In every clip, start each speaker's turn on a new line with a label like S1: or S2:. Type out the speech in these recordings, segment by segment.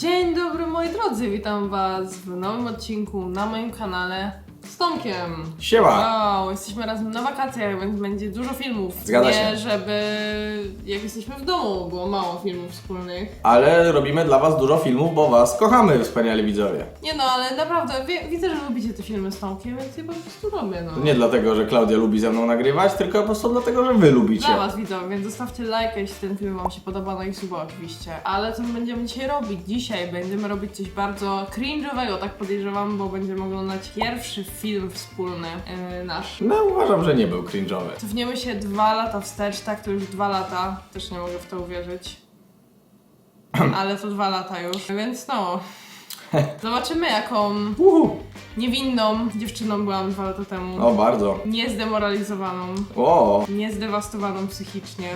S1: Dzień dobry moi drodzy, witam was w nowym odcinku na moim kanale z Tomkiem.
S2: Siema!
S1: Wow, jesteśmy razem na wakacjach, więc będzie dużo filmów.
S2: Zgadza
S1: Nie,
S2: się.
S1: żeby jak jesteśmy w domu, było mało filmów wspólnych.
S2: Ale robimy dla was dużo filmów, bo was kochamy, wspaniali widzowie.
S1: Nie no, ale naprawdę wie, widzę, że lubicie te filmy z Tomkiem, więc je po prostu robię, no.
S2: Nie dlatego, że Klaudia lubi ze mną nagrywać, tylko po prostu dlatego, że wy lubicie.
S1: Dla was widzowie, więc zostawcie lajka, jeśli ten film wam się podoba, no i suba oczywiście. Ale co my będziemy dzisiaj robić? Dzisiaj będziemy robić coś bardzo cringe'owego, tak podejrzewam, bo będziemy oglądać pierwszy film wspólny yy, nasz.
S2: No uważam, że nie był cringe'owy.
S1: Cofniemy się dwa lata wstecz, tak to już dwa lata, też nie mogę w to uwierzyć. Ale to dwa lata już, więc no. Zobaczymy jaką
S2: Uhu.
S1: niewinną dziewczyną byłam dwa lata temu.
S2: O, bardzo.
S1: Niezdemoralizowaną,
S2: O,
S1: niezdewastowaną psychicznie.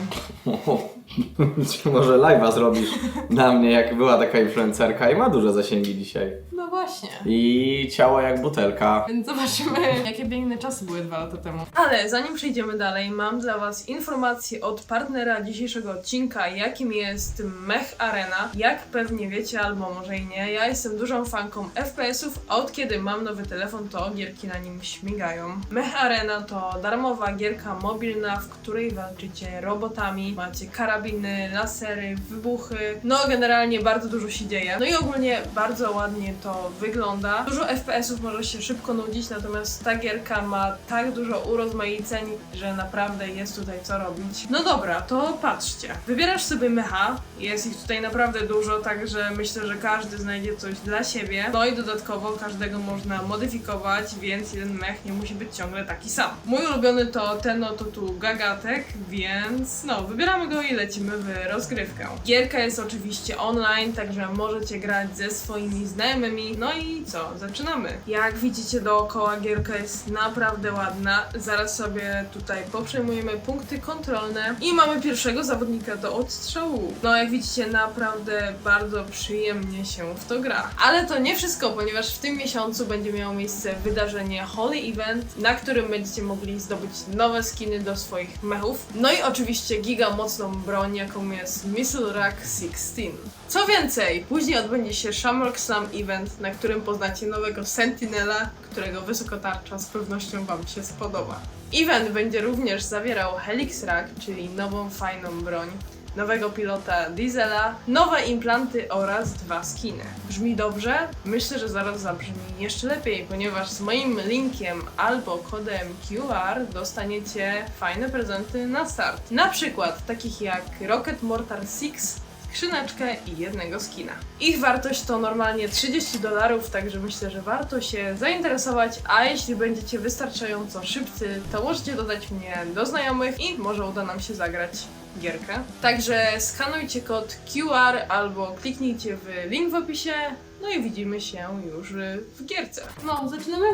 S2: Może live'a zrobisz na mnie, jak była taka influencerka i ma duże zasięgi dzisiaj.
S1: No właśnie.
S2: I ciało jak butelka.
S1: Więc zobaczymy, jakie piękne czasy były dwa lata temu. Ale zanim przejdziemy dalej, mam dla Was informację od partnera dzisiejszego odcinka, jakim jest Mech Arena. Jak pewnie wiecie, albo może i nie, ja jestem dużą fanką FPS-ów, a od kiedy mam nowy telefon, to gierki na nim śmigają. Mech Arena to darmowa gierka mobilna, w której walczycie robotami, macie karabiny, lasery, wybuchy, no generalnie bardzo dużo się dzieje. No i ogólnie bardzo ładnie to wygląda. Dużo FPS-ów może się szybko nudzić, natomiast ta gierka ma tak dużo urozmaiceń, że naprawdę jest tutaj co robić. No dobra, to patrzcie. Wybierasz sobie mecha, jest ich tutaj naprawdę dużo, także myślę, że każdy znajdzie coś dla siebie. No i dodatkowo każdego można modyfikować, więc jeden mech nie musi być ciągle taki sam. Mój ulubiony to ten oto tu gagatek, więc no, wybieramy go i lecimy w rozgrywkę. Gierka jest oczywiście online, także możecie grać ze swoimi znajomymi. No i co? Zaczynamy. Jak widzicie dookoła gierka jest naprawdę ładna. Zaraz sobie tutaj poprzejmujemy punkty kontrolne i mamy pierwszego zawodnika do odstrzału. No jak widzicie naprawdę bardzo przyjemnie się w to gra. Ale to nie wszystko, ponieważ w tym miesiącu będzie miało miejsce wydarzenie Holy Event, na którym będziecie mogli zdobyć nowe skiny do swoich mechów. No i oczywiście giga mocną broń, jaką jest Missile Rack 16. Co więcej, później odbędzie się Shamrock Slam Event, na którym poznacie nowego Sentinela, którego wysokotarcza z pewnością Wam się spodoba. Event będzie również zawierał Helix Rack, czyli nową fajną broń, nowego pilota Diesela, nowe implanty oraz dwa skiny. Brzmi dobrze? Myślę, że zaraz zabrzmi jeszcze lepiej, ponieważ z moim linkiem albo kodem QR dostaniecie fajne prezenty na start. Na przykład takich jak Rocket Mortar 6, skrzyneczkę i jednego skina. Ich wartość to normalnie 30 dolarów, także myślę, że warto się zainteresować, a jeśli będziecie wystarczająco szybcy, to możecie dodać mnie do znajomych i może uda nam się zagrać gierkę. Także skanujcie kod QR albo kliknijcie w link w opisie, no i widzimy się już w gierce. No, zaczynamy?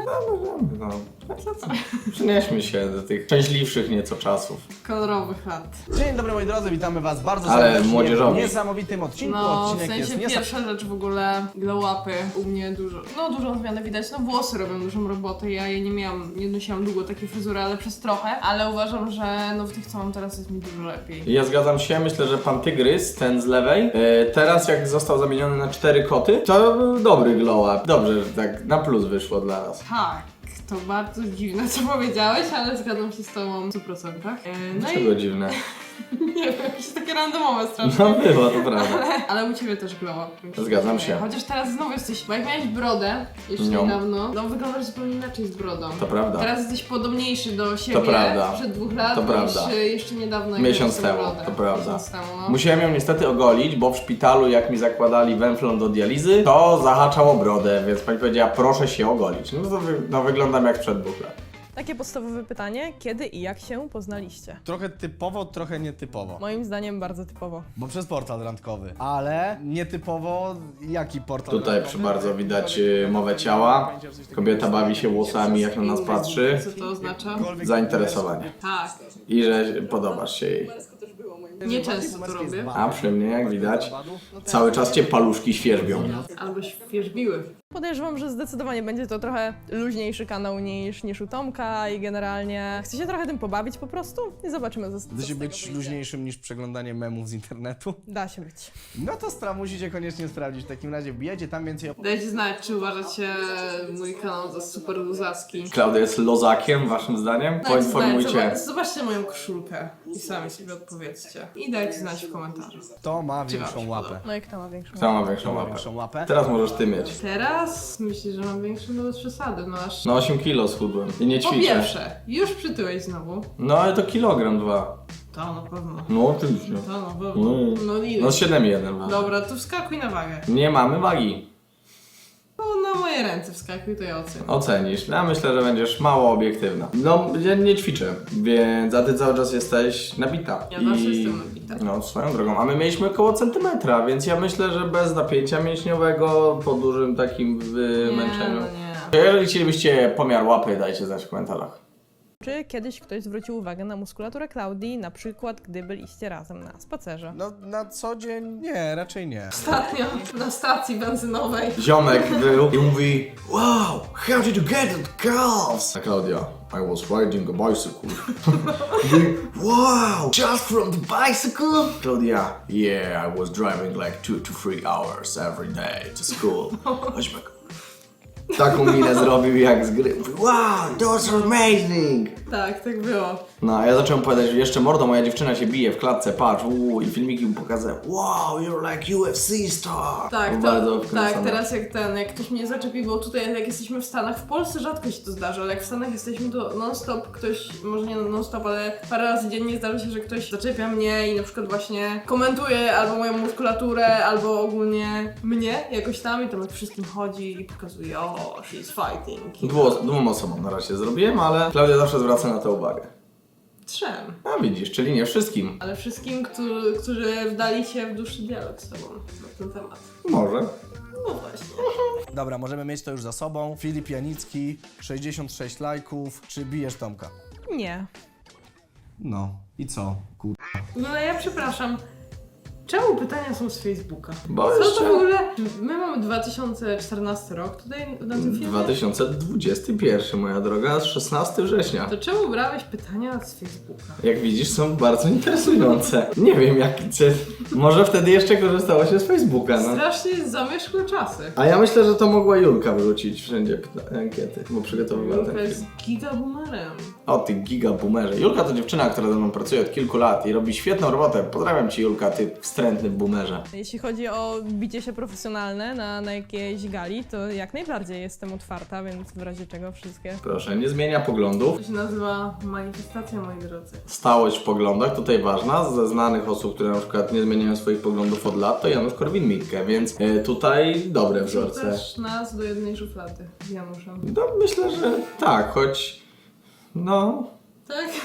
S2: No, przenieśmy się do tych szczęśliwszych nieco czasów.
S1: Kolorowych lat.
S3: Dzień dobry moi drodzy, witamy was bardzo
S2: Ale
S3: serdecznie
S2: młodzieżowi.
S3: w niesamowitym odcinku.
S1: No, w
S3: Odcinek
S1: sensie
S3: jest niesa...
S1: pierwsza rzecz w ogóle, glow upy u mnie dużo, no dużą zmianę widać, no włosy robią dużą robotę, ja je nie miałam, nie nosiłam długo takiej fryzury, ale przez trochę, ale uważam, że no w tych co mam teraz jest mi dużo lepiej.
S2: Ja zgadzam się, myślę, że pan Tygrys, ten z lewej, e, teraz jak został zamieniony na cztery koty, to był dobry glow up. Dobrze, że tak na plus wyszło dla nas.
S1: Tak, to bardzo dziwne co powiedziałeś, ale zgadzam się z tobą w 100%. E, No
S2: Dlaczego
S1: i
S2: dziwne?
S1: nie wiem, jakieś takie randomowe strasznie.
S2: No było, to prawda.
S1: Ale u ciebie też glow up.
S2: Zgadzam się.
S1: Chociaż teraz znowu jesteś, bo jak miałeś brodę jeszcze
S2: No.
S1: niedawno, no wyglądasz zupełnie inaczej z brodą.
S2: To prawda.
S1: Teraz jesteś podobniejszy do siebie
S2: prawda.
S1: przed dwóch lat
S2: To
S1: niż
S2: prawda.
S1: e, jeszcze niedawno jak
S2: Miesiąc
S1: miałeś
S2: temu,
S1: brodę.
S2: to prawda.
S1: Miesiąc temu, no.
S2: Musiałem ją niestety ogolić, bo w szpitalu jak mi zakładali węflon do dializy, to zahaczało brodę, więc pani powiedziała proszę się ogolić. No to wy, no, wyglądam jak przed dwóch lat.
S1: Takie podstawowe pytanie, kiedy i jak się poznaliście?
S3: Trochę typowo, trochę nietypowo.
S1: Moim zdaniem bardzo typowo.
S3: Bo przez portal randkowy. Ale nietypowo jaki portal
S2: Tutaj
S3: randkowy?
S2: przy bardzo widać y, mowę ciała. Kobieta bawi się włosami jak na nas patrzy.
S1: Co to oznacza?
S2: Zainteresowanie.
S1: Tak.
S2: I że podobasz się jej.
S1: Nieczęsto to robię.
S2: A przy mnie jak widać cały czas cię paluszki świerzbią.
S1: Albo świeżbiły. Podejrzewam, że zdecydowanie będzie to trochę luźniejszy kanał niż, niż u Tomka i generalnie chcę się trochę tym pobawić po prostu i zobaczymy, co, co
S3: Da
S1: z
S3: się
S1: tego
S3: być
S1: wyjdzie.
S3: luźniejszym niż przeglądanie memów z internetu?
S1: Da się być.
S3: No to stra musicie koniecznie sprawdzić. W takim razie wbijajcie tam więcej
S1: Dajcie znać, czy uważacie mój kanał za super luzacki.
S2: Klaudia jest lozakiem, waszym zdaniem? Poinformujcie.
S1: Zobaczcie moją koszulkę i sami sobie odpowiedzcie. I dajcie znać w komentarzu.
S3: Kto ma większą łapę.
S1: No i kto ma większą
S2: Kto ma
S3: Kto
S2: większą
S3: ma
S2: łapę?
S3: większą łapę?
S2: Teraz możesz ty mieć.
S1: Teraz myślę, że mam większą no bez przesady, no aż...
S2: No 8 kilo schudłem i nie
S1: Po
S2: ćwiczę.
S1: pierwsze, już przytyłeś znowu.
S2: No ale to kilogram dwa.
S1: To na pewno.
S2: No oczywiście.
S1: To na pewno.
S2: Mm.
S1: No ile?
S2: No 7,1 waży.
S1: Dobra, to wskakuj na wagę.
S2: Nie mamy wagi.
S1: No na moje ręce wskakuj, to ja ocenię.
S2: Ocenisz. Ja myślę, że będziesz mało obiektywna. No, ja nie ćwiczę, więc a ty cały czas jesteś nabita.
S1: Ja zawsze jestem nabita.
S2: No, swoją drogą. A my mieliśmy około centymetra, więc ja myślę, że bez napięcia mięśniowego, po dużym takim wymęczeniu.
S1: Nie, no nie.
S2: Jeżeli chcielibyście pomiar łapy, dajcie znać w komentarzach.
S1: Czy kiedyś ktoś zwrócił uwagę na muskulaturę Klaudii, na przykład gdy byliście razem na spacerze?
S3: No na co dzień nie, raczej nie.
S1: Ostatnio na stacji benzynowej.
S2: Ziomek był i mówi Wow, how did you get the calves? A Klaudia, I was riding a bicycle. Mówi, wow, just from the bicycle? Klaudia, yeah, I was driving like two to three hours every day to school. A Ziomek, Taką minę zrobił jak z gry. Wow, those are amazing!
S1: Tak, tak było.
S2: No, a ja zacząłem opowiadać, że jeszcze mordo, moja dziewczyna się bije w klatce, patrz, uuu, i filmiki mu pokazałem. Wow, you're like UFC star!
S1: Tak,
S2: Był
S1: to, tak, teraz jak ten, jak ktoś mnie zaczepi, bo tutaj jak jesteśmy w Stanach, w Polsce rzadko się to zdarza, ale jak w Stanach jesteśmy, to non-stop ktoś, może nie non-stop, ale parę razy dziennie zdarza się, że ktoś zaczepia mnie i na przykład właśnie komentuje albo moją muskulaturę, albo ogólnie mnie jakoś tam i tam wszystkim chodzi i pokazuje, o, she's fighting.
S2: Dwu, dwóm osobom na razie zrobiłem, ale Klaudia zawsze zwraca na to uwagę.
S1: Trzem.
S2: A widzisz, czyli nie wszystkim.
S1: Ale wszystkim, którzy, którzy wdali się w dłuższy dialog z tobą na ten temat.
S2: Może.
S1: No właśnie.
S3: Dobra, możemy mieć to już za sobą. Filip Janicki, 66 lajków. Czy bijesz Tomka?
S1: Nie.
S3: No. I co? Kur...
S1: No ale ja przepraszam. Czemu pytania są z Facebooka?
S2: Bo
S1: Co to
S2: jeszcze
S1: w ogóle? My mamy 2014 rok tutaj na tym filmie.
S2: 2021, moja droga, 16 września.
S1: To czemu brałeś pytania z Facebooka?
S2: Jak widzisz, są bardzo interesujące. Nie wiem, jak czy, Może wtedy jeszcze korzystało się z Facebooka, no.
S1: Strasznie zamierzchłe czasy.
S2: A ja myślę, że to mogła Julka wyrzucić wszędzie ankiety, bo przygotowywała
S1: Julka
S2: ten
S1: jest
S2: film.
S1: gigaboomerem.
S2: O, ty gigabumerze. Julka to dziewczyna, która ze mną pracuje od kilku lat i robi świetną robotę. Pozdrawiam cię, Julka, ty wstrętny boomerze.
S1: Jeśli chodzi o bicie się profesjonalne na, na jakiejś gali, to jak najbardziej jestem otwarta, więc w razie czego wszystkie.
S2: Proszę, nie zmienia poglądów.
S1: To się nazywa manifestacja, moi drodzy.
S2: Stałość w poglądach, tutaj ważna, ze znanych osób, które na przykład nie zmieniają swoich poglądów od lat, to Janusz Korwin-Mikke, więc e, tutaj dobre wzorce.
S1: Też nas do jednej szuflady z Januszem.
S2: No myślę, że tak, choć no,
S1: Tak?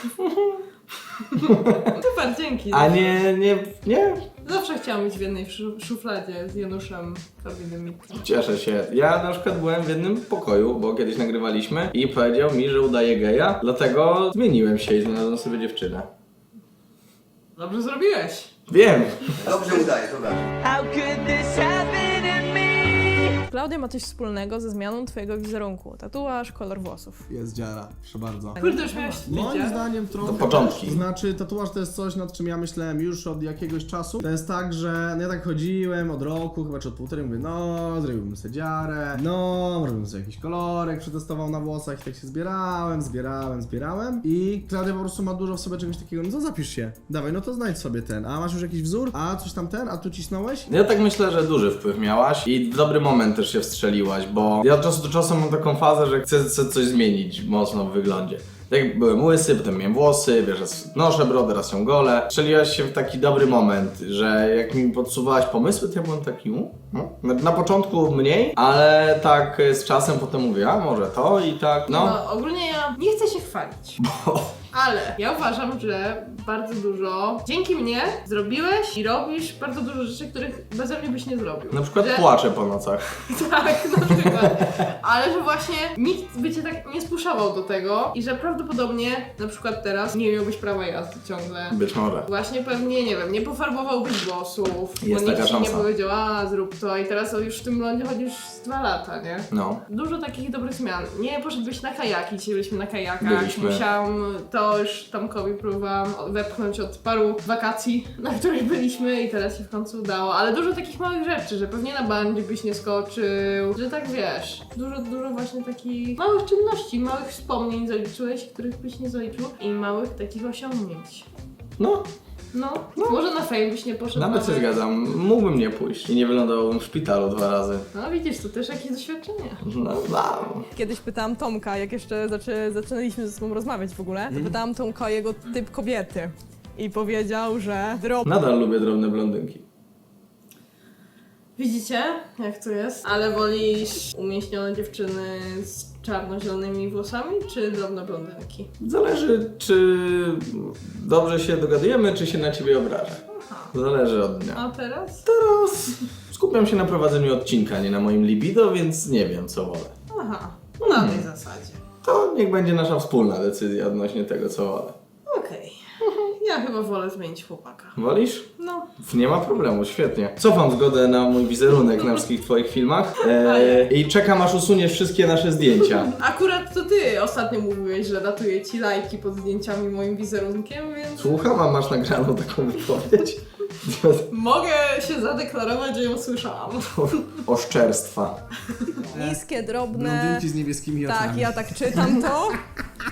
S1: Super, dzięki.
S2: a nie, nie, nie,
S1: Zawsze chciałam być w jednej szu- szufladzie z Januszem Korwinem Mikkiem.
S2: cieszę się. Ja na przykład byłem w jednym pokoju, bo kiedyś nagrywaliśmy i powiedział mi, że udaje geja, dlatego zmieniłem się i znalazłem sobie dziewczynę.
S1: Dobrze zrobiłeś.
S2: Wiem,
S3: Dobrze udaje, to dobrze.
S4: How could this happen?
S1: Klaudia ma coś wspólnego ze zmianą twojego wizerunku. Tatuaż, kolor włosów.
S5: Jest dziara, proszę bardzo.
S1: Kurde, już miałeś
S5: Moim zdaniem trochę.
S2: To początki.
S5: To znaczy, tatuaż to jest coś, nad czym ja myślałem już od jakiegoś czasu. To jest tak, że no ja tak chodziłem od roku, chyba czy od półtorej, mówię, no, zrobiłbym sobie dziarę, no, może bym sobie jakiś kolorek przetestował na włosach i tak się zbierałem, zbierałem, zbierałem. I Klaudia po prostu ma dużo w sobie czegoś takiego, no to zapisz się, dawaj, no to znajdź sobie ten, a masz już jakiś wzór, a coś tam ten, a tu cisnąłeś?
S2: Ja tak myślę, że duży wpływ miałaś i w dobry moment też się wstrzeliłaś, bo ja od czasu do czasu mam taką fazę, że chcę, chcę coś zmienić mocno w wyglądzie. Jak byłem łysy, potem miałem włosy, wiesz, raz noszę brodę, raz ją golę. Strzeliłaś się w taki dobry moment, że jak mi podsuwałaś pomysły, to ja byłem taki, no. na, na początku mniej, ale tak z czasem potem mówię, a może to i tak, no.
S1: No, ogólnie ja nie chcę się chwalić.
S2: Bo,
S1: Ale ja uważam, że bardzo dużo dzięki mnie zrobiłeś i robisz bardzo dużo rzeczy, których beze mnie byś nie zrobił.
S2: Na przykład
S1: że...
S2: płaczę po nocach.
S1: Tak, na przykład. Ale że właśnie nikt by cię tak nie spuszował do tego i że prawdopodobnie na przykład teraz nie miałbyś prawa jazdy ciągle.
S2: Być może.
S1: Właśnie pewnie, nie wiem, nie pofarbowałbyś włosów,
S2: Jest
S1: bo nikt ci nie powiedział, a zrób to i teraz już w tym lądzie chodzisz z dwa lata, nie?
S2: No.
S1: Dużo takich dobrych zmian. Nie poszedłbyś na kajaki, dzisiaj byliśmy na kajakach.
S2: Byliśmy.
S1: Musiałam, to już Tomkowi próbowałam wepchnąć od paru wakacji, na których byliśmy i teraz się w końcu udało. Ale dużo takich małych rzeczy, że pewnie na bandzie byś nie skoczył, że tak wiesz. Dużo, dużo właśnie takich małych czynności, małych wspomnień zaliczyłeś, których byś nie zaliczył i małych takich osiągnięć.
S2: No,
S1: No, może na fame byś nie poszedł.
S2: nawet się zgadzam. Mógłbym nie pójść i nie wylądowałbym w szpitalu dwa razy.
S1: No widzisz, to też jakieś doświadczenie.
S2: No, no.
S6: Kiedyś pytałam Tomka, jak jeszcze zaczę, zaczynaliśmy ze sobą rozmawiać w ogóle, to pytałam Tomka o jego typ kobiety. I powiedział, że drobna
S2: Nadal lubię drobne blondynki.
S1: Widzicie, jak to jest? Ale wolisz umieśnione dziewczyny z czarno-zielonymi włosami, czy drobne blondynki?
S2: Zależy, czy dobrze się dogadujemy, czy się na ciebie obrażę. Zależy od dnia.
S1: A teraz?
S2: Teraz skupiam się na prowadzeniu odcinka, nie na moim libido, więc nie wiem, co wolę.
S1: Aha, no na tej zasadzie.
S2: To niech będzie nasza wspólna decyzja odnośnie tego, co wolę.
S1: Ja chyba wolę zmienić chłopaka.
S2: Wolisz?
S1: No.
S2: Nie ma problemu, świetnie. Cofam zgodę na mój wizerunek na wszystkich twoich filmach e, i czekam aż usuniesz wszystkie nasze zdjęcia.
S1: Akurat to ty ostatnio mówiłeś, że ratuję ci lajki pod zdjęciami moim wizerunkiem, więc
S2: Słucham, a masz nagraną taką wypowiedź?
S1: mogę się zadeklarować, że ją słyszałam.
S2: Oszczerstwa.
S6: niskie, drobne.
S5: Blondynki z niebieskimi oczami.
S6: Tak, ja tak czytam to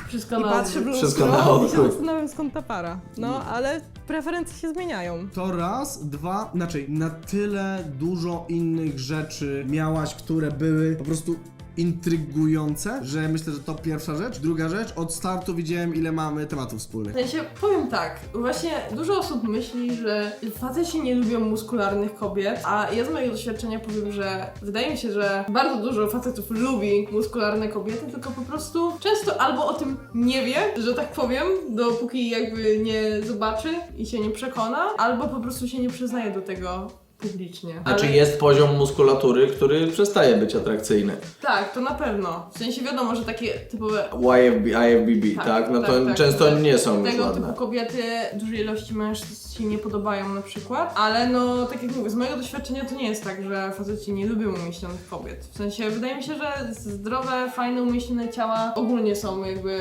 S1: Wszystko
S6: i
S1: na
S6: patrzę w.
S2: Wszystko na
S6: lustro i się
S2: odwrót.
S6: zastanawiam skąd ta para. No, ale preferencje się zmieniają.
S5: To raz, dwa, znaczy na tyle dużo innych rzeczy miałaś, które były po prostu intrygujące, że myślę, że to pierwsza rzecz. Druga rzecz, od startu widziałem ile mamy tematów wspólnych.
S1: W sensie, powiem tak, właśnie dużo osób myśli, że faceci nie lubią muskularnych kobiet, a ja z mojego doświadczenia powiem, że wydaje mi się, że bardzo dużo facetów lubi muskularne kobiety, tylko po prostu często albo o tym nie wie, że tak powiem, dopóki jakby nie zobaczy i się nie przekona, albo po prostu się nie przyznaje do tego publicznie.
S2: Znaczy
S1: Ale-
S2: jest poziom muskulatury, który przestaje być atrakcyjny.
S1: Tak, to na pewno. W sensie wiadomo, że takie typowe
S2: YFB, IFBB, tak? No to często
S1: tak.
S2: nie są już
S1: Tego
S2: ładne.
S1: typu kobiety dużej ilości mężczyzn się nie podobają na przykład, ale no tak jak mówię, z mojego doświadczenia to nie jest tak, że faceci nie lubią umieśnionych kobiet. W sensie wydaje mi się, że zdrowe, fajne, umieśnione ciała ogólnie są jakby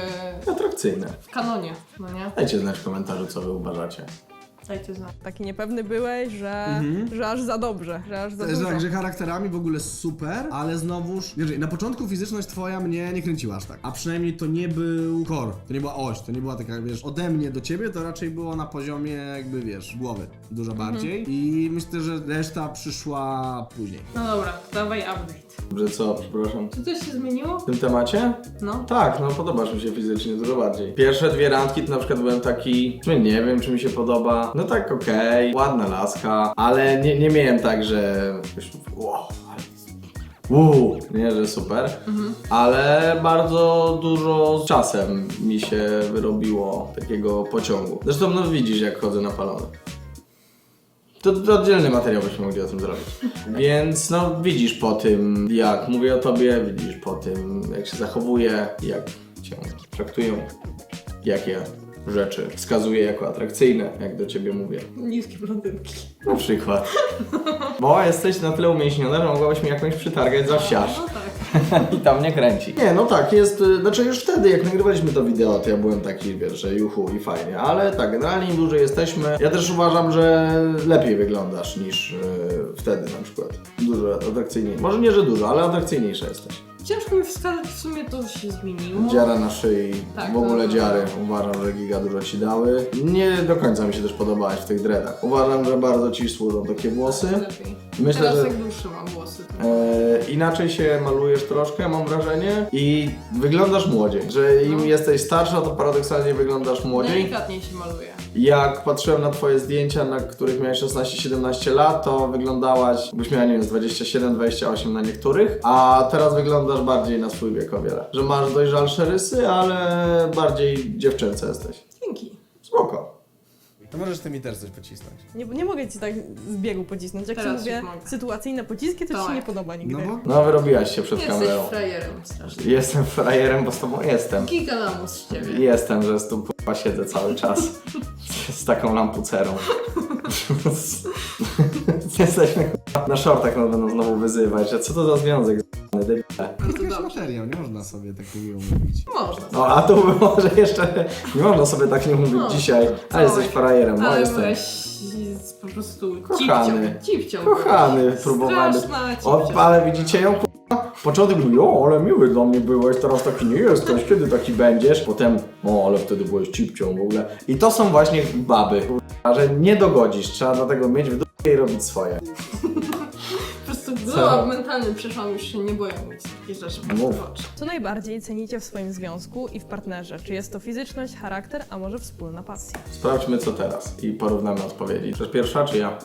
S2: Atrakcyjne.
S1: w kanonie, no nie?
S2: Dajcie znać w komentarzu, co wy uważacie.
S1: Dajcie znać.
S6: Taki niepewny byłeś, że, że aż za dobrze, że aż za dużo.
S5: tak, że charakterami w ogóle super, ale znowuż, wiesz, na początku fizyczność twoja mnie nie kręciła aż tak. A przynajmniej to nie był core, to nie była oś, to nie była taka, wiesz, ode mnie do ciebie, to raczej było na poziomie jakby, wiesz, głowy dużo bardziej. I myślę, że reszta przyszła później.
S1: No dobra, to dawaj update.
S2: Że co, przepraszam.
S1: Czy coś się zmieniło?
S2: W tym temacie?
S1: No.
S2: Tak, no podobasz mi się fizycznie dużo bardziej. Pierwsze dwie randki to na przykład byłem taki, nie wiem czy mi się podoba. No tak okej, ładna laska, ale nie, nie miałem tak, że już, wow, ale Uuu, nie, że super, ale bardzo dużo z czasem mi się wyrobiło takiego pociągu. Zresztą no widzisz jak chodzę na palony. To, to oddzielny materiał byśmy mogli o tym zrobić. Więc no widzisz po tym, jak mówię o tobie, widzisz po tym, jak się zachowuję, jak cię traktują, jakie rzeczy wskazuję jako atrakcyjne, jak do ciebie mówię.
S1: Niskie blondynki.
S2: Na przykład. Bo jesteś na tyle umięśniona, że mogłabyś mi jakąś przytargać za wsiarz.
S1: No tak.
S2: I tam nie kręci. Nie, no tak, jest, y, znaczy już wtedy, jak nagrywaliśmy to wideo, to ja byłem taki, wiesz, że juhu i fajnie, ale tak, generalnie im dłużej jesteśmy, ja też uważam, że lepiej wyglądasz niż y, wtedy na przykład. Dużo atrakcyjniej, może nie, że dużo, ale atrakcyjniejsza jesteś.
S1: Ciężko mi wskazać, w sumie to się zmieniło.
S2: Dziara na szyi,
S1: Tak,
S2: w ogóle
S1: no.
S2: dziary, uważam, że giga dużo ci dały. Nie do końca mi się też podobałaś w tych dreadach. Uważam, że bardzo ci służą takie włosy.
S1: Lepiej.
S2: Myślę,
S1: Teraz
S2: że-
S1: jak dłuższe mam włosy. To...
S2: E, inaczej się malujesz troszkę, mam wrażenie, i wyglądasz młodziej. Że im jesteś starsza, to paradoksalnie wyglądasz młodziej.
S1: Delikatniej się maluje.
S2: Jak patrzyłem na twoje zdjęcia, na których miałeś 16-17 lat, to wyglądałaś, jakbyś miała, nie wiem, z 27-28 na niektórych, a teraz wyglądasz bardziej na swój wiek o wiele. Że masz dojrzalsze rysy, ale bardziej dziewczęce jesteś.
S3: To możesz ty mi też coś pocisnąć.
S6: Nie, nie mogę ci tak z biegu pocisnąć. Jak ci
S1: Teraz
S6: mówię
S1: już mogę.
S6: sytuacyjne pociski, to ci się
S1: Tak.
S6: nie podoba nigdy.
S5: No bo
S2: No, wyrobiłaś się przed
S1: Jesteś
S2: kamerą.
S1: frajerem strasznie.
S2: Jestem frajerem, bo z tobą jestem.
S1: Kilka lamus z ciebie.
S2: Jestem, że z tu k***a siedzę cały czas. Z taką lampucerą. Jesteśmy na shortach nas będą znowu wyzywać. A co to za związek? z***ny, debile?
S5: to jest materiał, nie można sobie tak miło mówić.
S1: Można.
S2: No a tu może jeszcze nie można sobie tak nie mówić
S1: No,
S2: dzisiaj. Ale jesteś frajerem, no
S1: Ale
S2: jestem.
S1: byłeś z- po prostu
S2: Kochany.
S1: cipcią. Cipcią.
S2: Kochany,
S1: byłeś. Straszna
S2: O,
S1: cipcia.
S2: ale widzicie ją k***a? Początek był, o, ale miły dla mnie byłeś, teraz taki nie jesteś, kiedy taki będziesz? Potem, o, ale wtedy byłeś cipcią w ogóle. I to są właśnie baby, k***a, że nie dogodzisz, trzeba dlatego mieć w dupie i robić swoje.
S1: Po prostu glow mentalny przeszłam, już się nie boję mówić takich rzeczy. W oczy.
S6: Co najbardziej cenicie w swoim związku i w partnerze? Czy jest to fizyczność, charakter, a może wspólna pasja?
S2: Sprawdźmy co teraz i porównamy odpowiedzi. Chcesz pierwsza czy ja?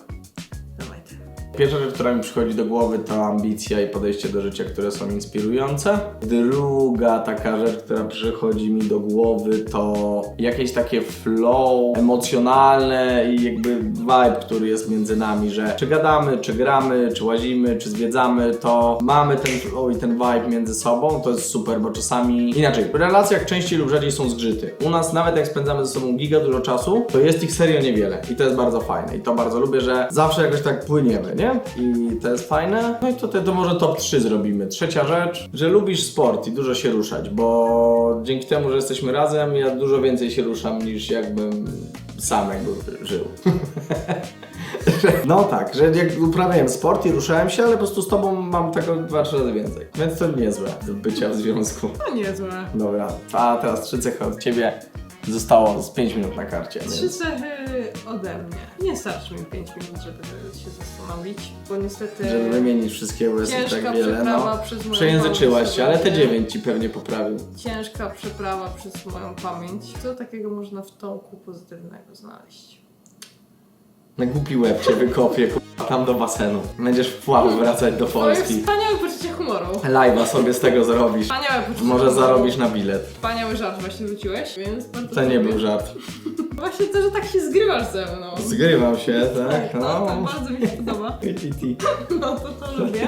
S2: Pierwsza rzecz, która mi przychodzi do głowy, to ambicja i podejście do życia, które są inspirujące. Druga taka rzecz, która przychodzi mi do głowy, to jakieś takie flow emocjonalne i jakby vibe, który jest między nami, że czy gadamy, czy gramy, czy łazimy, czy zwiedzamy, to mamy ten flow i ten vibe między sobą. To jest super, bo czasami inaczej. W relacjach częściej lub rzadziej są zgrzyty. U nas nawet jak spędzamy ze sobą giga dużo czasu, to jest ich serio niewiele i to jest bardzo fajne i to bardzo lubię, że zawsze jakoś tak płyniemy, nie? I to jest fajne. No i tutaj to może top 3 zrobimy. Trzecia rzecz, że lubisz sport i dużo się ruszać, bo dzięki temu, że jesteśmy razem, ja dużo więcej się ruszam niż jakbym sam jakby żył. No tak, że jak uprawiałem sport i ruszałem się, ale po prostu z tobą mam tego dwa, trzy razy więcej. Więc to niezłe bycia w związku.
S1: No niezłe.
S2: Dobra, a teraz trzy cechy od ciebie. Zostało z 5 minut na karcie.
S1: Trzy
S2: Więc...
S1: cechy ode mnie. Nie starczy mi 5 minut, żeby się zastanowić, bo niestety
S2: Żeby wymienić wszystkie,
S1: ciężka
S2: tak wiele. No.
S1: przez moją
S2: Przejęzyczyłaś się, ale te
S1: pamięć.
S2: 9 ci pewnie poprawił.
S1: Ciężka przeprawa przez moją pamięć. Co takiego można w toku pozytywnego znaleźć?
S2: Na głupi łeb cię wykopię, k***a, tam do basenu. Będziesz w pław wracać do
S1: Twoje
S2: Polski.
S1: wspaniałe poczucie humoru.
S2: Live'a sobie z tego zrobisz.
S1: Wspaniałe poczucie
S2: Może
S1: humoru.
S2: zarobisz na bilet.
S1: Wspaniały żart właśnie rzuciłeś, więc bardzo
S2: To nie był żart.
S1: Właśnie to, że tak się zgrywasz ze mną.
S2: Zgrywam się, tak?
S1: Tak, to,
S2: No.
S1: to bardzo mi się podoba.
S2: I ti.
S1: No to to lubię.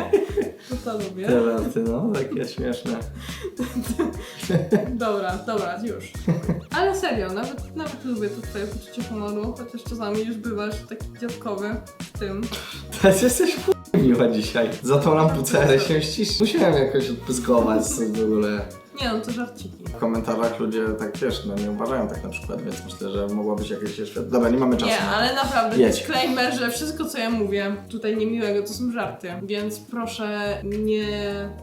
S1: To to lubię.
S2: Te żarty, no, takie śmieszne.
S1: Dobra, dobra, już. Ale serio, nawet, nawet lubię to twoje poczucie humoru, chociaż czasami już bywasz taki dziadkowy w tym.
S2: Teraz jesteś miła dzisiaj. Za tą lampucerę się ścisz. Musiałem jakoś odpyskować w ogóle.
S1: Nie no, to żarciki.
S2: W komentarzach ludzie tak wiesz, no nie uważają tak na przykład, więc myślę, że mogła być jakieś jeszcze... Dobra, nie mamy czasu.
S1: Nie, ale naprawdę
S2: Jedź.
S1: disclaimer, że wszystko co ja mówię tutaj niemiłego to są żarty, więc proszę nie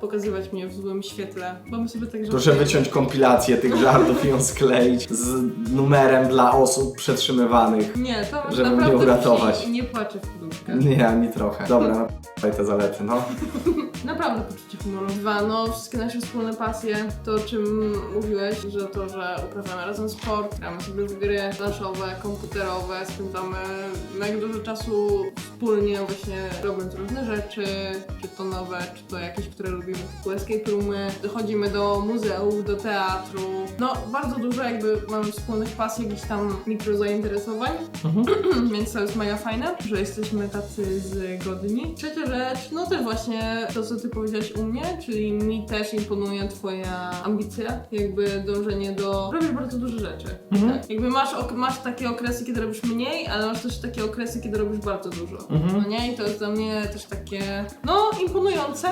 S1: pokazywać mnie w złym świetle, bo my sobie tak
S2: Proszę
S1: żartujemy.
S2: wyciąć kompilację tych żartów i ją skleić z numerem dla osób przetrzymywanych.
S1: Nie, to
S2: żeby
S1: naprawdę
S2: mnie uratować.
S1: Nie, nie płaczę w poduszkę.
S2: Nie, ani trochę. Dobra, no te zalety, no.
S1: Naprawdę poczucie humoru. Dwa, no wszystkie nasze wspólne pasje, to o czym mówiłeś, że to, że uprawiamy razem sport, gramy sobie w gry planszowe, komputerowe, spędzamy mega dużo czasu wspólnie właśnie robiąc różne rzeczy, czy to nowe, czy to jakieś, które lubimy, typu escape roomy, dochodzimy do muzeów, do teatru, no bardzo dużo jakby mamy wspólnych pasji, jakichś tam mikro zainteresowań, więc to jest mega fajne, że jesteśmy tacy zgodni. Trzecia rzecz, no też właśnie to, co ty powiedziałaś u mnie, czyli mi też imponuje twoja ambicja, jakby dążenie do... Robisz bardzo dużo rzeczy. Tak. Jakby masz, ok- masz takie okresy, kiedy robisz mniej, ale masz też takie okresy, kiedy robisz bardzo dużo. No nie? I to jest dla mnie też takie, no, imponujące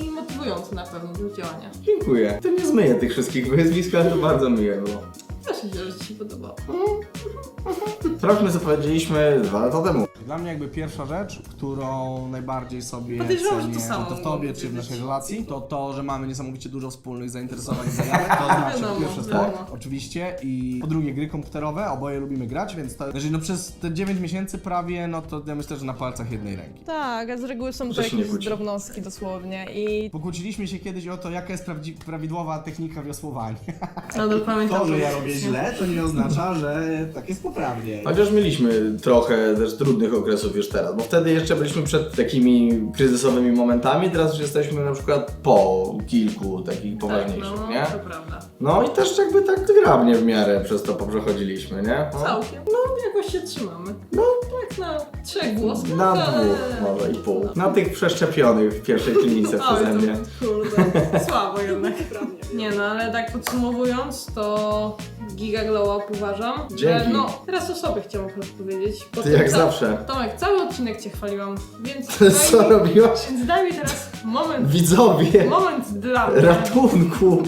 S1: i motywujące na pewno do działania.
S2: Dziękuję. To nie zmyję tych wszystkich wyzwisk, ale to bardzo miłe było.
S1: Cieszę się, że ci się podobało.
S2: Sprawdźmy, co powiedzieliśmy dwa lata temu.
S5: Dla mnie jakby pierwsza rzecz, którą najbardziej sobie
S1: Podejrzewam, że
S5: cenię,
S1: to samo
S5: czy to w tobie, czy w naszej relacji, to to, że mamy niesamowicie dużo wspólnych zainteresowań i zajawek, to znaczy
S1: Wiadomo,
S5: sport, oczywiście, i po drugie gry komputerowe, oboje lubimy grać, więc to, jeżeli no przez te 9 miesięcy prawie, no to ja myślę, że na palcach jednej ręki.
S6: Tak, a z reguły są to
S2: się nie
S6: jakieś drobnostki dosłownie i
S5: Pokłóciliśmy się kiedyś o to, jaka jest prawdzi- prawidłowa technika wiosłowania.
S1: Nadal pamiętam.
S5: To, że ja robię źle, to nie oznacza, że tak jest poprawnie.
S2: Chociaż mieliśmy trochę też trudnych okresów już teraz, bo wtedy jeszcze byliśmy przed takimi kryzysowymi momentami, teraz już jesteśmy na przykład po kilku takich
S1: Tak,
S2: poważniejszych,
S1: no,
S2: nie?
S1: to prawda.
S2: No i też jakby tak zgrabnie w miarę przez to przechodziliśmy, nie? No.
S1: Całkiem. No, jakoś się trzymamy. No, tak na trzech włoskach,
S2: Na
S1: ale...
S2: dwóch może i pół. Na tych przeszczepionych w pierwszej klinice przeze
S1: to
S2: mnie.
S1: kurde, słabo jednak. Nie no, ale tak podsumowując, to Giga Glow Up uważam, że
S2: Dzięki.
S1: no, teraz o sobie chciałam akurat powiedzieć. Po
S2: Ty jak
S1: ca-
S2: zawsze.
S1: Tomek, cały odcinek Cię chwaliłam, więc
S2: Co
S1: daj mi,
S2: robiłaś?
S1: więc daj mi teraz moment,
S2: Widzowie!
S1: moment dla mnie.
S2: Ratunku!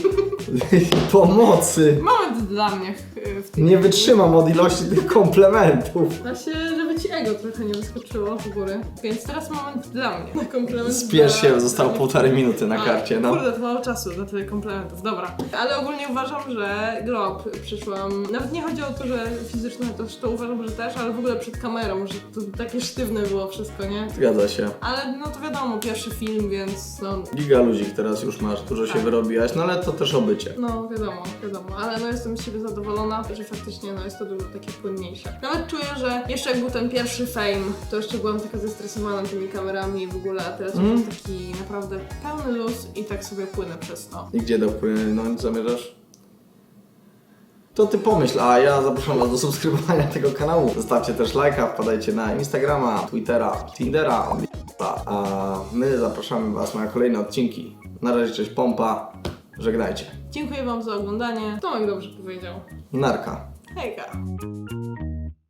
S2: Pomocy!
S1: Moment dla mnie w, w tym
S2: Nie wytrzymam od ilości tych komplementów.
S1: Znaczy, żeby ci ego trochę nie wyskoczyło w góry. Więc teraz moment dla mnie. Na komplement
S2: Spiesz
S1: dla-
S2: się, zostało półtorej minuty na
S1: A,
S2: karcie, no.
S1: Kurde, to mało czasu na tyle komplementów, dobra. Ale ogólnie uważam, że glob przyszłam. Nawet nie chodzi o to, że fizyczne to, to uważam, że też, ale w ogóle przed kamerą, że to takie sztywne było wszystko, nie?
S2: Zgadza się.
S1: Ale no to wiadomo, pierwszy film, więc no.
S2: Giga ludzik teraz już masz, dużo się
S1: Tak.
S2: wyrobiłaś, no ale to też obycie.
S1: No wiadomo, wiadomo, ale no jestem z siebie zadowolona, że faktycznie no jest to dużo takie płynniejsze. Nawet czuję, że jeszcze jak był ten pierwszy fame, to jeszcze byłam taka zestresowana tymi kamerami i w ogóle, a teraz
S2: Mm.
S1: jest taki naprawdę pełny luz i tak sobie płynę przez to.
S2: I gdzie dopłynąć zamierzasz? To ty pomyśl, a ja zapraszam was do subskrybowania tego kanału. Zostawcie też lajka, wpadajcie na Instagrama, Twittera, Tindera, a my zapraszamy was na kolejne odcinki. Na razie cześć pompa, żegnajcie.
S1: Dziękuję Wam za oglądanie. Tomek dobrze powiedział.
S2: Narka.
S1: Hejka!